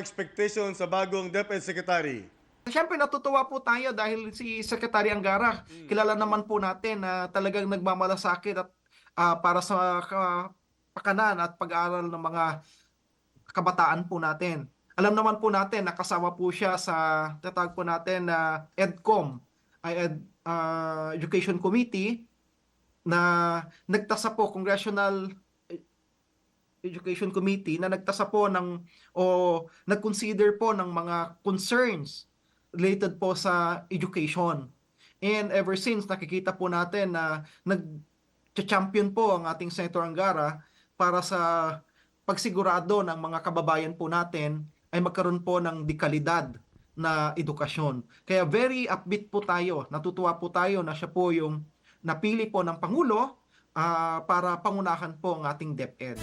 expectation sa bagong DepEd Secretary? Siyempre natutuwa po tayo dahil si Secretary Angara, kilala naman po natin na talagang nagmamalasakit at ah, para sa ka- pakanan at pag-aaral ng mga kabataan po natin. Alam naman po natin nakasama po siya sa tatawag po natin na EDCOM, ay Ed, ah, Education Committee na nagtasa po Congressional Education Committee na nagtasa po ng o nag-consider po ng mga concerns related po sa education. And ever since nakikita po natin na nag-champion po ang ating Senator Angara para sa pagsigurado ng mga kababayan po natin ay magkaroon po ng dekalidad na edukasyon. Kaya very upbeat po tayo. Natutuwa po tayo na siya po yung napili po ng Pangulo ah, para pangunahan po ang ating DepEd.